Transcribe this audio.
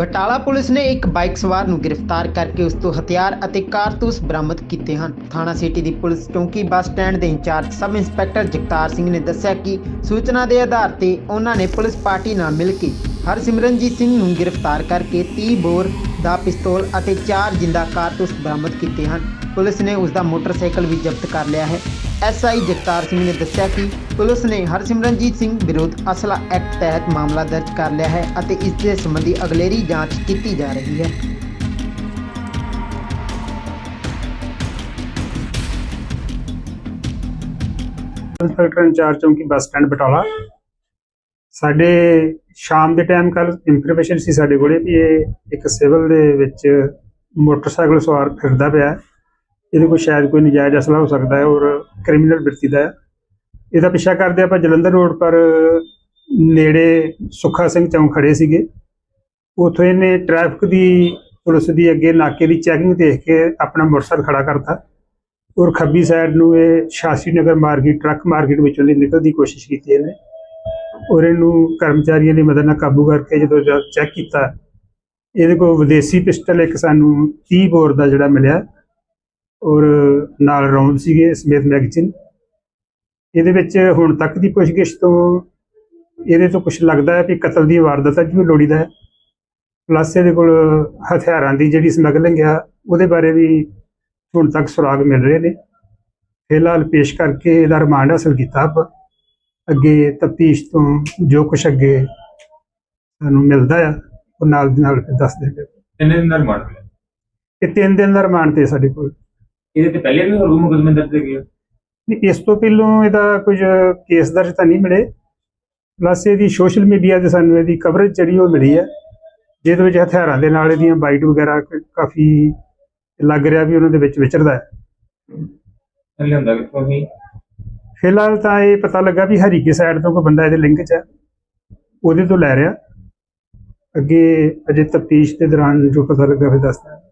Batala police ਨੇ ਇੱਕ bike ਸਵਾਰ ਨੂੰ ਗ੍ਰਿਫਤਾਰ ਕਰਕੇ ਉਸ ਤੋਂ ਹਥਿਆਰ ਅਤੇ ਕਾਰਤੂਸ ਬਰਾਮਦ ਕੀਤੇ ਹਨ। ਥਾਣਾ ਸਿਟੀ ਦੀ ਪੁਲਿਸ ਚੌਂਕੀ ਬੱਸ ਸਟੈਂਡ ਦੇ incharge sub inspector Jagtar Singh ਨੇ ਦੱਸਿਆ ਕਿ ਸੂਚਨਾ ਦੇ ਆਧਾਰ ਤੇ ਉਹਨਾਂ ਨੇ ਪੁਲਿਸ ਪਾਰਟੀ ਨਾਲ ਮਿਲ ਕੇ ਹਰਸਿਮਰਨਜੀਤ ਸਿੰਘ ਨੂੰ ਗ੍ਰਿਫਤਾਰ ਕਰਕੇ 30 ਬੋਰ ਦਾ ਪਿਸਤੌਲ ਅਤੇ 4 ਜਿੰਦਾ ਕਾਰਤੂਸ ਬਰਾਮਦ ਕੀਤੇ ਹਨ। ਪੁਲਿਸ ਨੇ ਉਸ ਦਾ ਮੋਟਰਸਾਈਕਲ ਵੀ ਜ਼ਬਤ ਕਰ ਲਿਆ ਹੈ। ਐਸਆਈ ਜਗਤਾਰ ਸਿੰਘ ਨੇ ਦੱਸਿਆ ਕਿ ਪੁਲਿਸ ਨੇ ਹਰਸਿਮਰਨਜੀਤ ਸਿੰਘ ਵਿਰੁੱਧ ਅਸਲਾ ਐਕਟ ਤਹਿਤ ਮਾਮਲਾ ਦਰਜ ਕਰ ਲਿਆ ਹੈ ਅਤੇ ਇਸ ਦੇ ਸੰਬੰਧੀ ਅਗਲੇਰੀ ਜਾਂਚ ਕੀਤੀ ਜਾ ਰਹੀ ਹੈ। ਇੰਸਪੈਕਟਰ ਇੰਚਾਰਜ ਚੌਂਕੀ ਬੱਸ ਸਟੈਂਡ, ਬਟਾਲਾ। ਸਾਡੇ ਸ਼ਾਮ ਦੇ ਟਾਈਮ ਕੱਲ ਇਨਫੋਰਮੇਸ਼ਨ ਸੀ ਸਾਡੇ ਕੋਲੇ ਵੀ ਇਹ ਇੱਕ ਸਿਵਲ ਦੇ ਵਿੱਚ ਮੋਟਰਸਾਈਕਲ ਸਵਾਰ ਫਿਰਦਾ ਪਿਆ ਇਹਦੇ ਕੋਲ ਸ਼ਾਇਦ ਕੋਈ ਨਜਾਇਜ਼ ਅਸਲਾ ਹੋ ਸਕਦਾ ਹੈ ਔਰ ਕ੍ਰਿਮੀਨਲ ਬਿਰਤੀ ਦਾ ਹੈ। ਇਹਦਾ ਪਿੱਛਾ ਕਰਦੇ ਆਪਾਂ ਜਲੰਧਰ ਰੋਡ ਪਰ ਨੇੜੇ ਸੁੱਖਾ ਸਿੰਘ ਚੌਂਕ ਖੜੇ ਸੀਗੇ। ਉੱਥੋਂ ਇਹਨੇ ਟ੍ਰੈਫਿਕ ਦੀ, ਪੁਲਿਸ ਦੀ ਅੱਗੇ ਨਾਕੇ ਦੀ ਚੈਕਿੰਗ ਦੇਖ ਕੇ ਆਪਣਾ ਮੋਟਰਸਾਈਕਲ ਖੜਾ ਕਰਤਾ ਔਰ ਖੱਬੀ ਸਾਈਡ ਨੂੰ ਇਹ Shasi Nagar market truck market ਵਿੱਚੋਂ ਦੀ ਨਿਕਲਣ ਦੀ ਕੋਸ਼ਿਸ਼ ਕੀਤੀ ਇਹਨੇ। ਔਰ ਇਹਨੂੰ ਕਰਮਚਾਰੀਆਂ ਦੀ ਮਦਦ ਨਾਲ ਕਾਬੂ ਕਰਕੇ ਜਦੋਂ ਚੈੱਕ ਕੀਤਾ, ਇਹਦੇ ਕੋਲ ਵਿਦੇਸ਼ੀ ਪਿਸਟਲ ਇੱਕ ਸਾਨੂੰ 30 ਬੋਰ ਦਾ ਜਿਹੜਾ ਮਿਲਿਆ ਔਰ ਨਾਲ ਰੌਂਦ ਸੀਗੇ ਸਮੇਤ ਮੈਗਜ਼ੀਨ ਇਹਦੇ ਵਿੱਚ ਹੁਣ ਤੱਕ ਦੀ ਪੁੱਛਗਿੱਛ ਤੋਂ ਇਹਦੇ ਤੋਂ ਕੁਝ ਲੱਗਦਾ ਹੈ ਕਿ ਕਤਲ ਦੀ ਵਾਰਦਾਤ ਹੈ, ਜਿਵੇਂ ਲੋੜੀਦਾ ਹੈ। ਪਲੱਸ ਇਹਦੇ ਕੋਲ ਹਥਿਆਰਾਂ ਦੀ ਜਿਹੜੀ ਸਮਗਲਿੰਗ ਆ, ਉਹਦੇ ਬਾਰੇ ਵੀ ਹੁਣ ਤੱਕ ਸੁਰਾਗ ਮਿਲ ਰਹੇ ਨੇ। ਫਿਲਹਾਲ ਪੇਸ਼ ਕਰਕੇ ਇਹਦਾ ਰਿਮਾਂਡ ਹਾਸਲ ਕੀਤਾ ਆਪਾਂ। ਅੱਗੇ ਤਫਤੀਸ਼ ਤੋਂ ਜੋ ਕੁਛ ਅੱਗੇ ਸਾਨੂੰ ਮਿਲਦਾ ਆ ਉਹ ਨਾਲ ਦੀ ਨਾਲ ਫਿਰ ਦੱਸ ਦੇਗੇ ਕਿੰਨੇ ਦਿਨ ਦਾ ਰਿਮਾਂਡ ਮਿਲਿਆ। ਇਹ ਤਿੰਨ ਦਿਨ ਦਾ ਰਿਮਾਂਡ ਤੇ ਸਾਡੇ ਕੋਲ। ਇਹਦੇ ਤੇ ਪਹਿਲੇ ਵੀ ਹੋਰ ਮੁਕਦਮੇ ਦਰਜ ਹੈਗੇ ਆ? ਨਹੀਂ ਇਸ ਤੋਂ ਪਹਿਲਾਂ ਇਹਦਾ ਕੁਝ ਕੇਸ ਦਰਜ ਤਾਂ ਨਹੀਂ ਮਿਲੇ। ਪਲੱਸ ਇਹਦੀ ਸੋਸ਼ਲ ਮੀਡੀਆ ਤੇ ਸਾਨੂੰ ਇਹਦੀ ਕਵਰੇਜ ਜਿਹੜੀ ਉਹ ਮਿਲੀ ਹੈ ਜਿਹਦੇ ਵਿੱਚ ਹਥਿਆਰਾਂ ਦੇ ਨਾਲ ਇਹਦੀਆਂ ਬਾਈਟ ਵਗੈਰਾ ਕ- ਕਾਫੀ ਲੱਗ ਰਿਹਾ ਵੀ ਉਹਨਾਂ ਦੇ ਵਿੱਚ ਵਿਚਰਦਾ ਹੈ। ਇਹ ਲਿਆਂਦਾ ਕਿੱਥੋਂ ਸੀ? ਫਿਲਹਾਲ ਤਾਂ ਇਹ ਪਤਾ ਲੱਗਾ ਵੀ ਹਰੀਕੇ ਸਾਈਡ ਤੋਂ ਕੋਈ ਬੰਦਾ ਇਹਦੇ ਲਿੰਕ 'ਚ ਹੈ। ਉਹਦੇ ਤੋਂ ਲੈ ਰਿਹਾ। ਅੱਗੇ ਅਜੇ ਤਫਤੀਸ਼ ਦੇ ਦੌਰਾਨ ਜੋ ਪਤਾ ਲੱਗਾ ਫਿਰ ਦੱਸਦਾ।